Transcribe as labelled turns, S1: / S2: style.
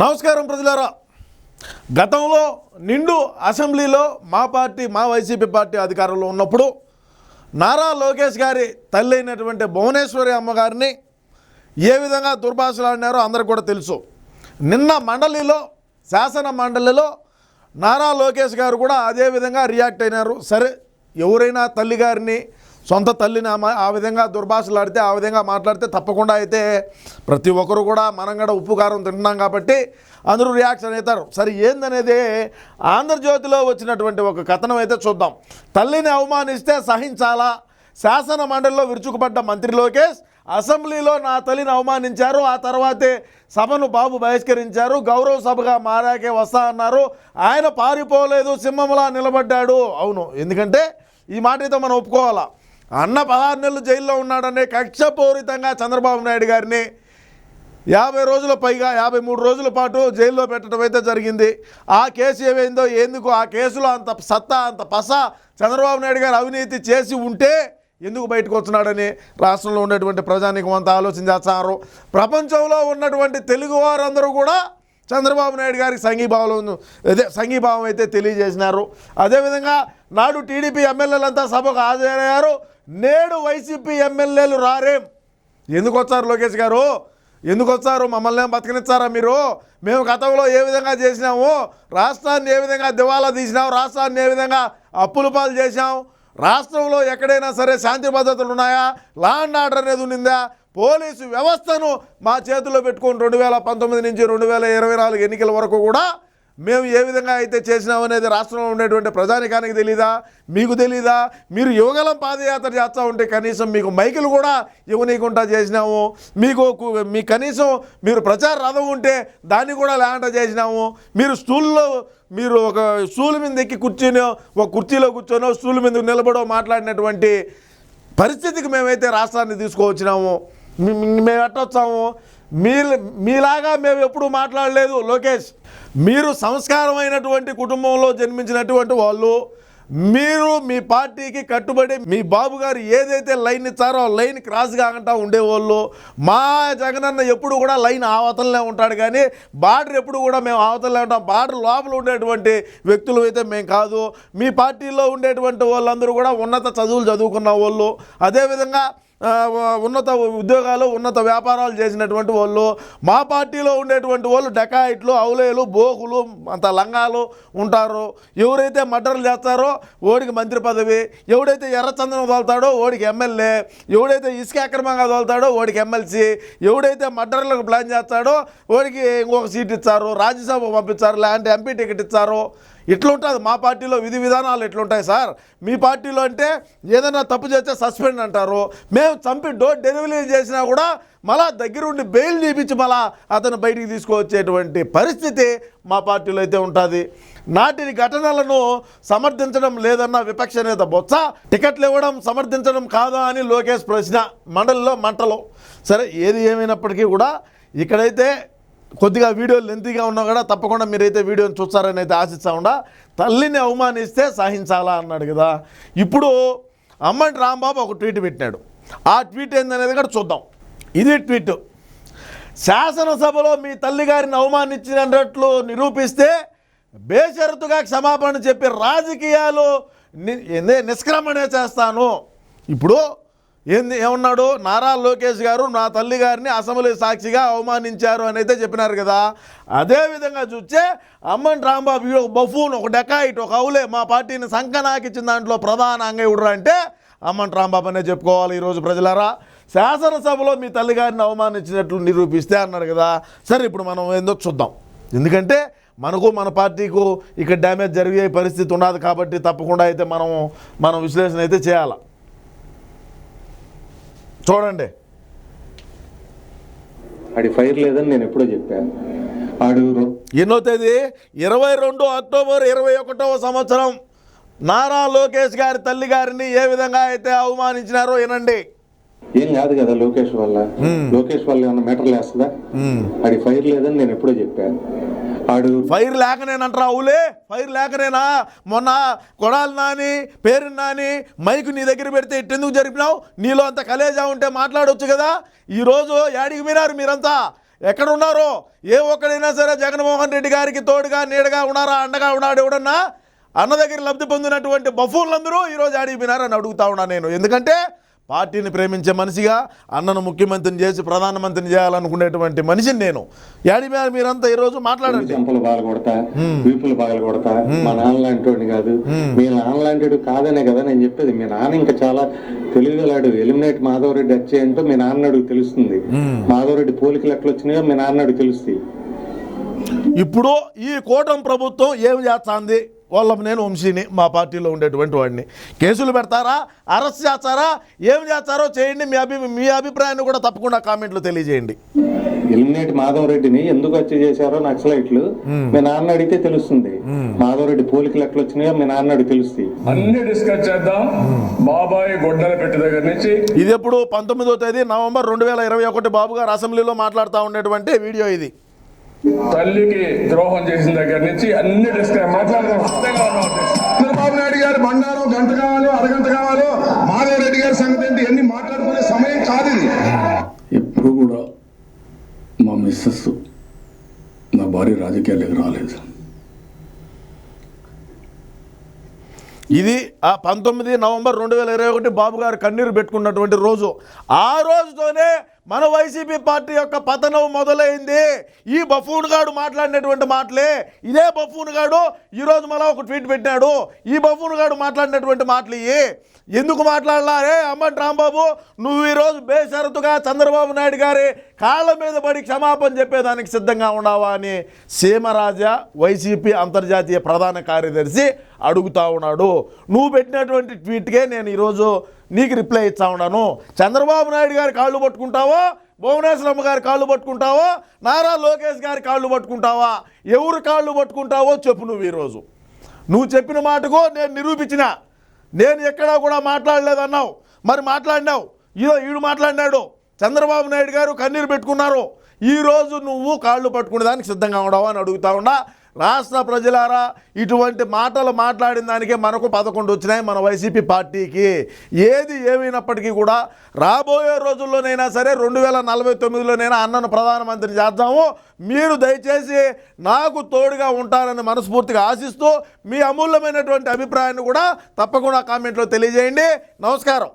S1: నమస్కారం ప్రజలారా. గతంలో నిండు అసెంబ్లీలో మా పార్టీ మా వైసీపీ పార్టీ అధికారంలో ఉన్నప్పుడు నారా లోకేష్ గారి తల్లి అయినటువంటి భువనేశ్వరి అమ్మగారిని ఏ విధంగా దుర్భాషలాడినారో అందరికి కూడా తెలుసు. నిన్న మండలిలో శాసన మండలిలో నారా లోకేష్ గారు కూడా అదే విధంగా రియాక్ట్ అయినారు. సరే ఎవరైనా తల్లి గారిని సొంత తల్లిని ఆ ఆ విధంగా దుర్భాషలాడితే ఆ విధంగా మాట్లాడితే తప్పకుండా అయితే ప్రతి ఒక్కరు కూడా మనం కూడా ఉప్పు కారం తింటున్నాం కాబట్టి అందరూ రియాక్షన్ అవుతారు. సరే ఏందనేది ఆంధ్రజ్యోతిలో వచ్చినటువంటి ఒక కథనం అయితే చూద్దాం. తల్లిని అవమానిస్తే సహించాలా? శాసన మండలిలో విరుచుకుపడ్డ మంత్రి లోకేష్ అసెంబ్లీలో నా తల్లిని అవమానించారు ఆ తర్వాతే సభను బాబు బహిష్కరించారు గౌరవ సభగా మారాకే వస్తా అన్నారు. ఆయన పారిపోలేదు సింహంలా నిలబడ్డాడు. అవును ఎందుకంటే ఈ మాట అయితే మనం ఒప్పుకోవాలా? అన్న పదహారు నెలలు జైల్లో ఉన్నాడనే కక్షపూరితంగా చంద్రబాబు నాయుడు గారిని యాభై రోజుల పైగా యాభై మూడు రోజుల పాటు జైల్లో పెట్టడం అయితే జరిగింది. ఆ కేసు ఏమైందో ఎందుకు ఆ కేసులో అంత సత్తా అంత పస చంద్రబాబు నాయుడు గారు అవినీతి చేసి ఉంటే ఎందుకు బయటకు వస్తున్నాడని రాష్ట్రంలో ఉన్నటువంటి ప్రజానికం అంతా ఆలోచన ప్రపంచంలో ఉన్నటువంటి తెలుగు వారందరూ కూడా చంద్రబాబు నాయుడు గారికి సంఘీభావం అదే సంఘీభావం అయితే తెలియజేసినారు. అదేవిధంగా నాడు టీడీపీ ఎమ్మెల్యేలంతా సభకు హాజరయ్యారు. నేడు వైసీపీ ఎమ్మెల్యేలు రారేం? ఎందుకు వచ్చారు లోకేష్ గారు? ఎందుకు వచ్చారు? మమ్మల్ని బతికనిచ్చారా మీరు? మేము గతంలో ఏ విధంగా చేసినాము? రాష్ట్రాన్ని ఏ విధంగా దివాలా తీసినాం రాష్ట్రాన్ని ఏ విధంగా అప్పుల పాలు చేశాం రాష్ట్రంలో ఎక్కడైనా సరే శాంతి భద్రతలు ఉన్నాయా? లా అండ్ ఆర్డర్ అనేది ఉండిందా? పోలీసు వ్యవస్థను మా చేతుల్లో పెట్టుకొని రెండు వేల పంతొమ్మిది నుంచి రెండు వేల ఇరవై నాలుగు ఎన్నికల వరకు కూడా మేము ఏ విధంగా అయితే చేసినామనేది రాష్ట్రంలో ఉండేటువంటి ప్రజానికానికి తెలీదా? మీకు తెలీదా? మీరు యువగలం పాదయాత్ర చేస్తూ ఉంటే కనీసం మీకు మైకులు కూడా ఇవ్వనీయకుండా చేసినాము. మీకు మీ కనీసం మీరు ప్రచార రథం ఉంటే దాన్ని కూడా లేకుండా చేసినాము. మీరు స్టూల్లో మీరు ఒక స్టూల్ మీద ఎక్కి కూర్చొని ఒక కుర్చీలో కూర్చొని స్టూల్ మీద నిలబడో మాట్లాడినటువంటి పరిస్థితికి మేమైతే రాష్ట్రాన్ని తీసుకువచ్చినాము. మేము ఎట్టొచ్చాము మీ మీలాగా మేము ఎప్పుడు మాట్లాడలేదు లోకేష్. మీరు సంస్కారమైనటువంటి కుటుంబంలో జన్మించినటువంటి వాళ్ళు మీరు మీ పార్టీకి కట్టుబడి మీ బాబు గారు ఏదైతే లైన్ ఇచ్చారో లైన్ క్రాస్ కాకుండా ఉండేవాళ్ళు. మా జగనన్న ఎప్పుడు కూడా లైన్ ఆవతలనే ఉంటాడు కానీ బార్డర్ ఎప్పుడు కూడా మేము ఆవతలనే ఉంటాం. బార్డర్ లోపల ఉండేటువంటి వ్యక్తులు అయితే మేము కాదు. మీ పార్టీలో ఉండేటువంటి వాళ్ళందరూ కూడా ఉన్నత చదువులు చదువుకున్న వాళ్ళు. అదేవిధంగా ఉన్నత ఉద్యోగాలు ఉన్నత వ్యాపారాలు చేసినటువంటి వాళ్ళు మా పార్టీలో ఉండేటువంటి వాళ్ళు డెకాయిట్లు అవులేలు బోకులు అంత లంగాలు ఉంటారు. ఎవరైతే మర్డర్లు చేస్తారో ఓడికి మంత్రి పదవి ఎవడైతే ఎర్రచందనం తోలుతాడో ఓడికి ఎమ్మెల్యే ఎవడైతే ఇసుక అక్రమంగా తోలుతాడో ఓడికి ఎమ్మెల్సీ ఎవడైతే మర్డర్లకు ప్లాన్ చేస్తాడో ఓడికి ఇంకొక సీట్ ఇచ్చారు రాజ్యసభ పంపించారు లేదంటే ఎంపీ టికెట్ ఇచ్చారు. ఇట్లుంటుంది మా పార్టీలో విధి విధానాలు ఎట్లుంటాయి సార్? మీ పార్టీలో అంటే ఏదైనా తప్పు చేస్తే సస్పెండ్ అంటారు. మేము చంపి డోర్ డెలివరీ చేసినా కూడా మళ్ళా దగ్గరుండి బెయిల్ తీపించి మళ్ళా అతను బయటికి తీసుకువచ్చేటువంటి పరిస్థితి మా పార్టీలో అయితే ఉంటుంది. నాటి ఘటనలను సమర్థించడం లేదన్న విపక్ష నేత బొత్స టికెట్లు ఇవ్వడం సమర్థించడం కాదా అని లోకేష్ ప్రశ్న మండలిలో మంటలు. సరే ఏది ఏమైనప్పటికీ కూడా ఇక్కడైతే కొద్దిగా వీడియో లెంతీగా ఉన్నా కూడా తప్పకుండా మీరైతే వీడియోని చూస్తారని అయితే ఆశిస్తా ఉండా తల్లిని అవమానిస్తే సహించాలా అన్నాడు కదా. ఇప్పుడు అమ్మంటి రాంబాబు ఒక ట్వీట్ పెట్టినాడు. ఆ ట్వీట్ ఏందనేది కూడా చూద్దాం. ఇది ట్వీట్. శాసనసభలో మీ తల్లిగారిని అవమానించినట్లు నిరూపిస్తే బేషరతుగా క్షమాపణ చెప్పి రాజకీయాలు ని- నిష్క్రమణ చేస్తాను. ఇప్పుడు ఏంది ఏమన్నాడు? నారా లోకేష్ గారు నా తల్లి గారిని అసెంబ్లీ సాక్షిగా అవమానించారు అని అయితే చెప్పినారు కదా. అదేవిధంగా చూస్తే అమ్మన్ రాంబాబు ఒక బఫూన్ ఒక డెకాయిట్ ఒక అవులే మా పార్టీని సంకనాకిచ్చిన దాంట్లో ప్రధాన అంగయుడు అంటే అమ్మన్ రాంబాబు అనే చెప్పుకోవాలి ఈరోజు ప్రజలారా. శాసనసభలో మీ తల్లిగారిని అవమానించినట్లు నిరూపిస్తే అన్నారు కదా. సరే ఇప్పుడు మనం ఏందో చూద్దాం. ఎందుకంటే మనకు మన పార్టీకు ఇక్కడ డ్యామేజ్ జరిగే పరిస్థితి ఉండదు కాబట్టి తప్పకుండా అయితే మనం మనం విశ్లేషణ అయితే చేయాలి? చూడండి.
S2: ఆడి ఫైర్ లేదని నేను ఎప్పుడో చెప్పాను ఆడు
S1: ఎన్నో తేదీ? ఇరవై రెండు అక్టోబర్ ఇరవై ఒకటవ సంవత్సరం. నారా లోకేష్ గారి తల్లి గారిని ఏ విధంగా అయితే అవమానించినారో వినండి.
S2: ఏం కాదు కదా లోకేష్ వల్ల. లోకేష్ వల్ల ఏమన్నా మెటర్ లేస్తుందా? ఆడి ఫైర్ లేదని నేను ఎప్పుడో చెప్పాను ఆడు.
S1: ఫైర్ లేకనేనంటారా అవులే ఫైర్ లేకనేనా? మొన్న కొడాలి నాని పేరు నాని మైకు నీ దగ్గర పెడితే ఇట్టెందుకు జరిపినావు? నీలో అంత కలేజా ఉంటే మాట్లాడొచ్చు కదా? ఈరోజు యాడికి పోయినారు మీరంతా? ఎక్కడ ఉన్నారో ఏ ఒక్కడైనా సరే జగన్మోహన్ రెడ్డి గారికి తోడుగా నీడగా ఉన్నారా అండగా ఉన్నాడు ఎవడన్నా? అన్న దగ్గర లబ్ధి పొందినటువంటి బఫూన్లందరూ ఈరోజు ఆడిపోయినారని అడుగుతా ఉన్నా నేను. ఎందుకంటే పార్టీని ప్రేమించే మనిషిగా అన్నను ముఖ్యమంత్రిని చేసి ప్రధానమంత్రిని చేయాలనుకునేటువంటి మనిషిని నేను. యాడి మీద మీరంతా ఈరోజు మాట్లాడండి.
S2: చెంపలు బాగా కొడతా వీపులు బాగా కొడతా మా నాన్న లాంటి కాదు. మీ నాన్న లాంటి కాదనే కదా నేను చెప్పేది. మీ నాన్న ఇంకా చాలా తెలివిగలాడు. ఎలిమినేట్ మాధవరెడ్డి వచ్చే అంటూ మీ నాన్నడు తెలుస్తుంది. మాధవరెడ్డి పోలికలు ఎట్లా వచ్చినాయో మీ నాన్నడు తెలుస్తాయి.
S1: ఇప్పుడు ఈ కూటమి ప్రభుత్వం ఏం చేస్తుంది? వాళ్ళ నేను వంశీని మా పార్టీలో ఉండేటువంటి వాడిని. కేసులు పెడతారా? అరెస్ట్ చేస్తారా? ఏం చేస్తారో చేయండి మీ అభి మీ అభిప్రాయాన్ని కూడా తప్పకుండా కామెంట్లో తెలియజేయండి.
S2: ఎలిమినేట్ మాధవరెడ్డిని ఎందుకు వచ్చి చేశారో నక్సలైట్లు మీ నాన్న అడిగితే తెలుస్తుంది. మాధవరెడ్డి పోలికలు ఎట్లా వచ్చినాయో మీ నాన్నడు తెలుస్తాయి.
S3: అన్ని డిస్కస్ చేద్దాం. బాబాయ్ గొడ్డల పెట్టి దగ్గర నుంచి.
S1: ఇది ఎప్పుడు పంతొమ్మిదో తేదీ నవంబర్ రెండు వేల ఇరవై ఒకటి బాబు గారు అసెంబ్లీలో మాట్లాడుతూ ఉండేటువంటి వీడియో ఇది.
S3: తల్లికి ద్రోహం చేసిన దగ్గర నుంచి అన్ని మాట్లాడదాం సిద్ధంగా ఉన్నాం
S4: చంద్రబాబు నాయుడు గారు బండారం గంట కావాలో అరగంట కావాలో మాధవ్ రెడ్డి గారి సంగతి ఏంటి? ఇవన్నీ మాట్లాడుకునే సమయం కాదు ఇది.
S5: ఎప్పుడు కూడా మా మిస్సెస్ నా భార్య రాజకీయాలకు రాలేదు
S1: ఇది ఆ పంతొమ్మిది నవంబర్ రెండు వేల ఇరవై ఒకటి బాబు గారు కన్నీరు పెట్టుకున్నటువంటి రోజు. ఆ రోజుతోనే మన వైసీపీ పార్టీ యొక్క పతనం మొదలైంది. ఈ బఫూన్ గాడు మాట్లాడినటువంటి మాటలే. ఇదే బఫూన్ గాడు ఈరోజు మళ్ళీ ఒక ట్వీట్ పెట్టాడు ఈ బఫూన్ గాడు మాట్లాడినటువంటి మాటలు ఇవి ఎందుకు మాట్లాడలారే అమ్మంటి రాంబాబు నువ్వు ఈరోజు బేషరతుగా చంద్రబాబు నాయుడు గారి కాళ్ళ మీద పడి క్షమాపణ చెప్పేదానికి సిద్ధంగా ఉన్నావా అని సీమరాజా వైసీపీ అంతర్జాతీయ ప్రధాన కార్యదర్శి అడుగుతా ఉన్నాడు. నువ్వు పెట్టినటువంటి ట్వీట్కే నేను ఈరోజు నీకు రిప్లై ఇస్తా ఉన్నాను. చంద్రబాబు నాయుడు గారి కాళ్ళు పట్టుకుంటావో? భువనేశ్వరమ్మ గారి కాళ్ళు పట్టుకుంటావో? నారా లోకేష్ గారి కాళ్ళు పట్టుకుంటావా? ఎవరు కాళ్ళు పట్టుకుంటావో చెప్పు నువ్వు ఈరోజు. నువ్వు చెప్పిన మాటకు నేను నిరూపించిన. నేను ఎక్కడా కూడా మాట్లాడలేదన్నావు. మరి మాట్లాడినావు? ఇదో ఈడు మాట్లాడినాడు. చంద్రబాబు నాయుడు గారు కన్నీరు పెట్టుకున్నారు. ఈరోజు నువ్వు కాళ్ళు పట్టుకునే దానికి సిద్ధంగా ఉండవు అని అడుగుతా ఉన్నా. రాష్ట్ర ప్రజలారా ఇటువంటి మాటలు మాట్లాడిన దానికే మనకు పదకొండు వచ్చినాయి మన వైసీపీ పార్టీకి. ఏది ఏమైనప్పటికీ కూడా రాబోయే రోజుల్లోనైనా సరే రెండు వేల నలభై తొమ్మిదిలోనైనా అన్నను ప్రధానమంత్రి చేద్దాము. మీరు దయచేసి నాకు తోడుగా ఉంటారని మనస్ఫూర్తిగా ఆశిస్తూ మీ అమూల్యమైనటువంటి అభిప్రాయాన్ని కూడా తప్పకుండా కామెంట్లో తెలియజేయండి. నమస్కారం.